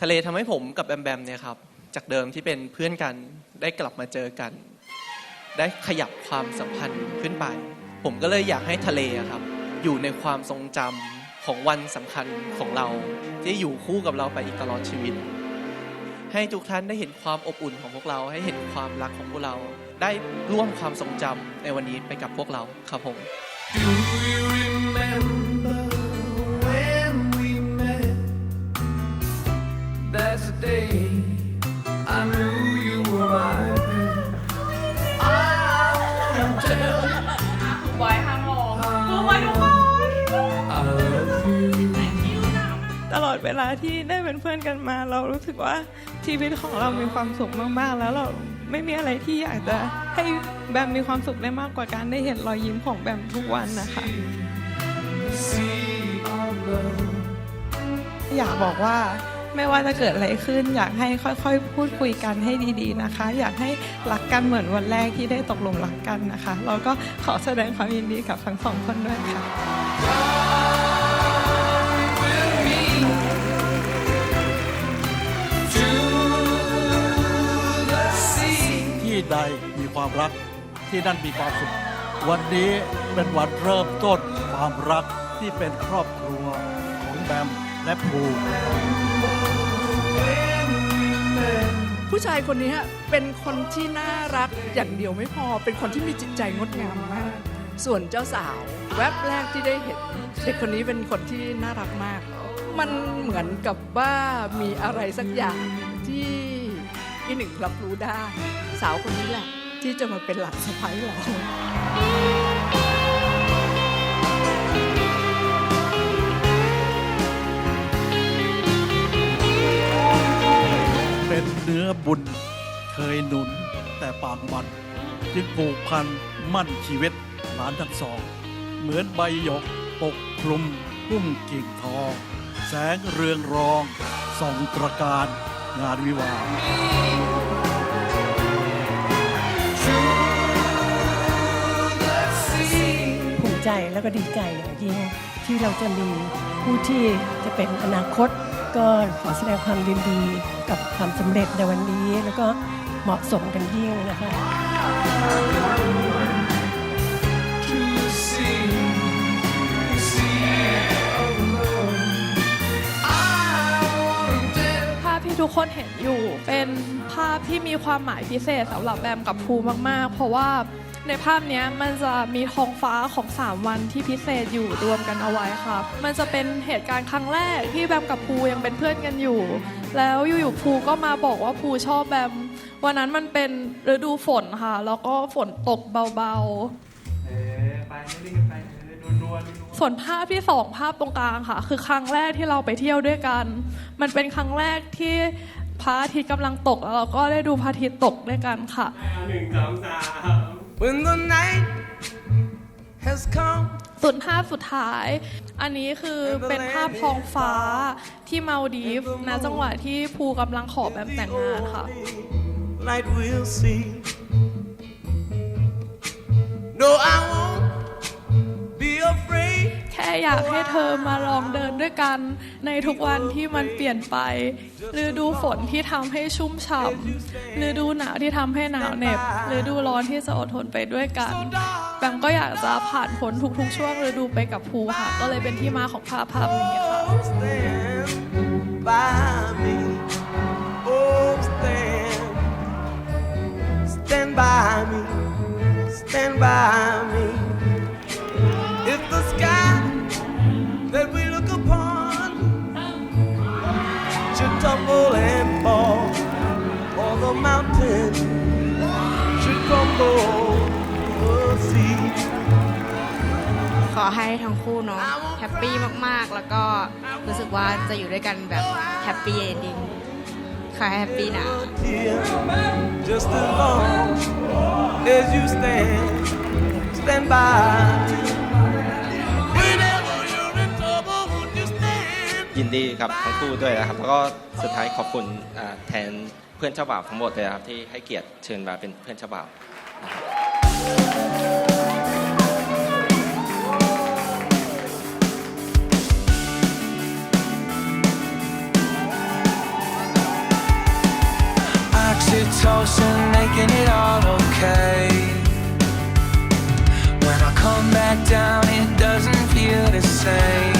ทะเลทำให้ผมกับแบมแบมเนี่ยครับจากเดิมที่เป็นเพื่อนกันได้กลับมาเจอกัน ได้ขยับความสัมพันธ์ขึ้นไป ผมก็เลยอยากให้ทะเลครับ อยู่ในความทรงจำของวันสำคัญของเรา ที่อยู่คู่กับเราไปอีกตลอดชีวิต ให้ทุกท่านได้เห็นความอบอุ่นของพวกเรา ให้เห็นความรักของพวกเรา ได้ร่วมความทรงจำในวันนี้ไปกับพวกเราครับผม Do you remember wanna tell ไว้ห้ามมองรู้ไว้ทุกคน I love you. ตลอดเวลาที่ได้เป็นเพื่อนกันมา เรารู้สึกว่าชีวิตของเรามีความสุขมากๆ แล้วเราไม่มีอะไรที่อยากจะให้แบมมีความสุขได้มากกว่าการได้เห็นรอยยิ้มของแบมทุกวันนะคะ See our love. อยากบอกว่า ไม่ว่าจะเกิดอะไรขึ้น อยากให้ค่อยๆ พูดคุยกันให้ดีๆนะคะ อยากให้รักกันเหมือนวันแรกที่ได้ตกลงรักกันนะคะ เราก็ขอแสดงความยินดีกับทั้งสองคนด้วยค่ะ ที่ใดมีความรักที่นั่นมีความสุข วันนี้เป็นวันเริ่มต้นความรักที่เป็นครอบครัวของแบมและภู ผู้ชายคนนี้เป็นคนที่น่ารักอย่างเดียวไม่พอ เป็นคนที่มีจิตใจงดงามมาก ส่วนเจ้าสาว แวบแรกที่ได้เห็นเด็กคนนี้เป็นคนที่น่ารักมาก มันเหมือนกับว่ามีอะไรสักอย่างที่พี่หนึ่งรับรู้ได้ สาวคนนี้แหละ ที่จะมาเป็นหลักสะพ้ายเรา เนื้อบุญเคยหนุนแต่ปากบันจึงผูกพันมั่นชีวิตหลานทั้งสอง เหมือนใบหยกปกคลุมพุ่มกิ่งทองแสงเรืองรองส่องตระการงานวิวาห์ภูมิใจแล้วก็ดีใจอย่างยิ่งที่เราจะมีผู้ที่จะเป็นอนาคต ก็ขอแสดงความยินดีกับความสำเร็จในวันนี้ แล้วก็เหมาะสมกันยิ่งนะคะภาพที่ทุกคนเห็นอยู่เป็นภาพที่มีความหมายพิเศษสำหรับแบมกับภูมาก ๆ เพราะว่า ในภาพนี้มันจะมีท้องฟ้าของ 3 วันที่พิเศษอยู่รวมกันเอาไว้ค่ะ มันจะเป็นเหตุการณ์ครั้งแรกที่แบมกับภูยังเป็นเพื่อนกันอยู่ แล้วอยู่ๆภูก็มาบอกว่าภูชอบแบม วันนั้นมันเป็นฤดูฝนค่ะ แล้วก็ฝนตกเบาๆส่วนภาพที่สองภาพตรงกลางค่ะ คือครั้งแรกที่เราไปเที่ยวด้วยกัน มันเป็นครั้งแรกที่พระอาทิตย์กำลังตกแล้วเราก็ได้ดูพระอาทิตย์ตกด้วยกันค่ะหนึ่งสองสาม When the night has come ส่วนภาพสุดท้าย อันนี้คือเป็นภาพท้องฟ้าที่มาลดีฟณจังหวะที่ภูกำลังขอแบบแต่งงานค่ะ light we'll see. อยากให้เธอมาลองเดินด้วยกันในทุกวันที่มันเปลี่ยนไปฤดูฝนที่ทำให้ชุ่มฉ่ำฤดูหนาวที่ทำให้หนาวเหน็บฤดูร้อนที่จะอดทนไปด้วยกันแบมก็อยากจะผ่านพ้นทุกๆ ช่วงฤดูไปกับภูค่ะ ก็เลยเป็นที่มาของภาพภาพนี้ค่ะ Stand by me. Stand by ขอให้ทั้งคู่เนาะแฮปปี้มากๆ แล้วก็รู้สึกว่าจะอยู่ด้วยกันแบบแฮปปี้เอนดิ้งขอให้แฮปปี้นะ here just as long as you stand, stand by. Whenever you're in trouble, won't you stand? ยินดีกับทั้งคู่ด้วยนะครับ แล้วก็สุดท้ายขอบคุณอ่าแทนเพื่อนเจ้าบ่าวทั้งหมดเลยนะครับที่ให้เกียรติเชิญมาเป็นเพื่อนเจ้าบ่าว to toast and making it all okay. When I come back down, it doesn't feel the same.